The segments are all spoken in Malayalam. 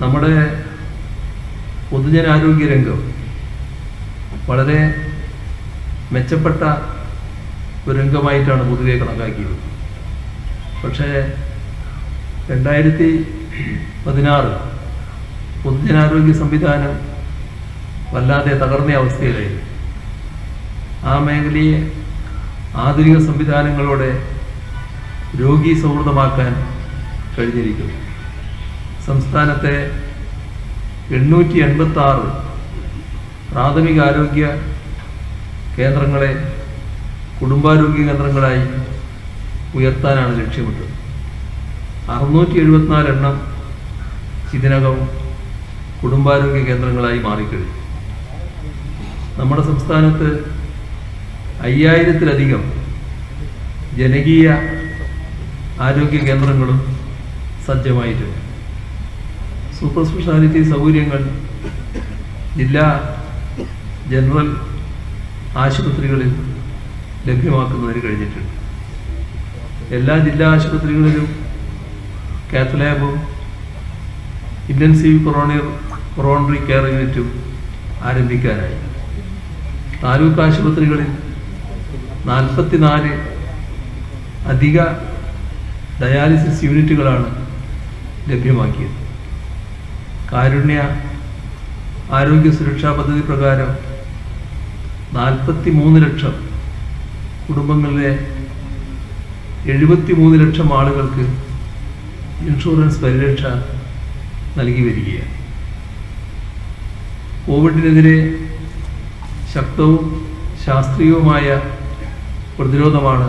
നമ്മുടെ പൊതുജനാരോഗ്യ രംഗം വളരെ മെച്ചപ്പെട്ട ഒരു രംഗമായിട്ടാണ് പൊതുവെ കണക്കാക്കിയത്. പക്ഷേ രണ്ടായിരത്തി പതിനാറ് പൊതുജനാരോഗ്യ സംവിധാനം വല്ലാതെ തകർന്ന അവസ്ഥയിലായിരുന്നു. ആ മേഖലയെ ആധുനിക സംവിധാനങ്ങളോടെ രോഗി സൗഹൃദമാക്കാൻ കഴിഞ്ഞിരിക്കുന്നു. സംസ്ഥാനത്തെ എണ്ണൂറ്റി എൺപത്തി ആറ് പ്രാഥമിക ആരോഗ്യ കേന്ദ്രങ്ങളെ കുടുംബാരോഗ്യ കേന്ദ്രങ്ങളായി ഉയർത്താനാണ് ലക്ഷ്യമിട്ടത്. അറുന്നൂറ്റി എഴുപത്തിനാല് എണ്ണം ഇതിനകം കുടുംബാരോഗ്യ കേന്ദ്രങ്ങളായി മാറിക്കഴിഞ്ഞു. നമ്മുടെ സംസ്ഥാനത്ത് അയ്യായിരത്തിലധികം ജനകീയ ആരോഗ്യ കേന്ദ്രങ്ങളും സജ്ജമായിട്ടുണ്ട്. സൂപ്പർ സ്പെഷ്യാലിറ്റി സൗകര്യങ്ങൾ ജില്ലാ ജനറൽ ആശുപത്രികളിൽ ലഭ്യമാക്കുന്നതിന് കഴിഞ്ഞിട്ടുണ്ട്. എല്ലാ ജില്ലാ ആശുപത്രികളിലും കാത്ത് ലാബും ഇന്റൻസീവ് കൊറോണി കൊറോണറി കെയർ യൂണിറ്റും ആരംഭിക്കാനായി. താലൂക്ക് ആശുപത്രികളിൽ നാൽപ്പത്തിനാല് അധിക ഡയാലിസിസ് യൂണിറ്റുകളാണ് ലഭ്യമാക്കിയത്. കാരുണ്യ ആരോഗ്യ സുരക്ഷാ പദ്ധതി പ്രകാരം നാൽപ്പത്തി മൂന്ന് ലക്ഷം കുടുംബങ്ങളിലെ എഴുപത്തി മൂന്ന് ലക്ഷം ആളുകൾക്ക് ഇൻഷുറൻസ് പരിരക്ഷ നൽകി വരികയാണ്. കോവിഡിനെതിരെ ശക്തവും ശാസ്ത്രീയവുമായ പ്രതിരോധമാണ്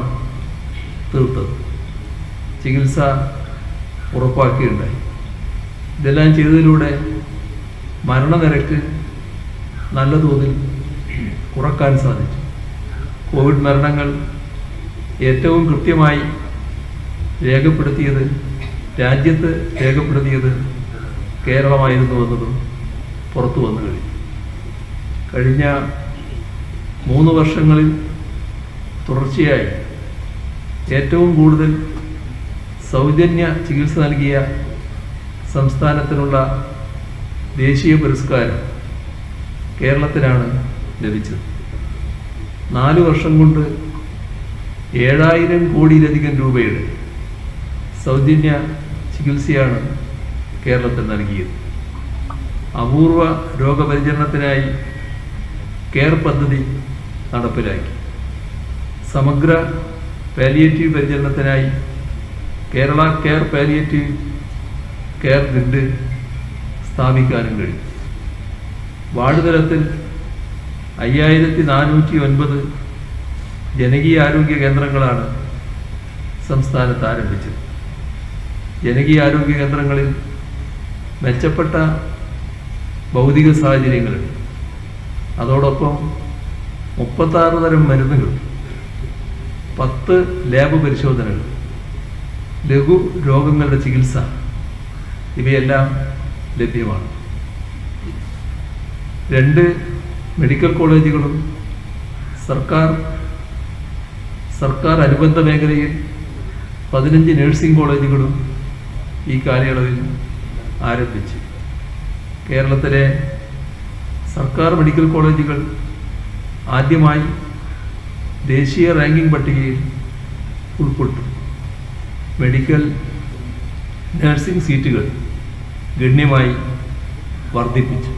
തീർത്തത്. ചികിത്സ ഉറപ്പാക്കിയിട്ടുണ്ടായി ഇതെല്ലാം ചെയ്തതിലൂടെ മരണനിരക്ക് നല്ല തോതിൽ കുറയ്ക്കാൻ സാധിച്ചു. കോവിഡ് മരണങ്ങൾ ഏറ്റവും കൃത്യമായി രേഖപ്പെടുത്തിയത് രാജ്യത്ത് രേഖപ്പെടുത്തിയത് കേരളമായിരുന്നു എന്നതും പുറത്തു വന്നു കഴിഞ്ഞു. കഴിഞ്ഞ മൂന്ന് വർഷങ്ങളിൽ തുടർച്ചയായി ഏറ്റവും കൂടുതൽ സൗജന്യ ചികിത്സ നൽകിയ സംസ്ഥാനത്തിനുള്ള ദേശീയ പുരസ്കാരം കേരളത്തിനാണ് ലഭിച്ചത്. നാലു വർഷം കൊണ്ട് ഏഴായിരം കോടിയിലധികം രൂപയുടെ സൗജന്യ ചികിത്സയാണ് കേരളത്തിൽ നൽകിയത്. അപൂർവ രോഗപരിചരണത്തിനായി കെയർ പദ്ധതി നടപ്പിലാക്കി. സമഗ്ര palliative പരിചരണത്തിനായി Kerala care palliative care grid സ്ഥാപിക്കാനും കഴിയും വാർഡ് തലത്തിൽ അയ്യായിരത്തി നാനൂറ്റി ഒൻപത് ജനകീയ ആരോഗ്യ കേന്ദ്രങ്ങളാണ് സംസ്ഥാനത്ത് ആരംഭിച്ചത്. ജനകീയ ആരോഗ്യ കേന്ദ്രങ്ങളിൽ മെച്ചപ്പെട്ട ഭൗതിക സാഹചര്യങ്ങളുണ്ട്. അതോടൊപ്പം മുപ്പത്താറ് തരം മരുന്നുകൾ പത്ത് ലാബ് പരിശോധനകൾ ലഘു രോഗങ്ങളുടെ ചികിത്സ ഇവയെല്ലാം ലഭ്യമാണ്. രണ്ട് മെഡിക്കൽ കോളേജുകളും സർക്കാർ സർക്കാർ അനുബന്ധ മേഖലയിൽ പതിനഞ്ച് നഴ്സിംഗ് കോളേജുകളും ഈ കാലയളവിൽ ആരംഭിച്ചു. കേരളത്തിലെ സർക്കാർ മെഡിക്കൽ കോളേജുകൾ ആദ്യമായി ദേശീയ റാങ്കിംഗ് പട്ടികയിൽ ഉൾപ്പെട്ടു. മെഡിക്കൽ നഴ്സിംഗ് സീറ്റുകൾ ഗണ്യമായി വർദ്ധിപ്പിച്ചു.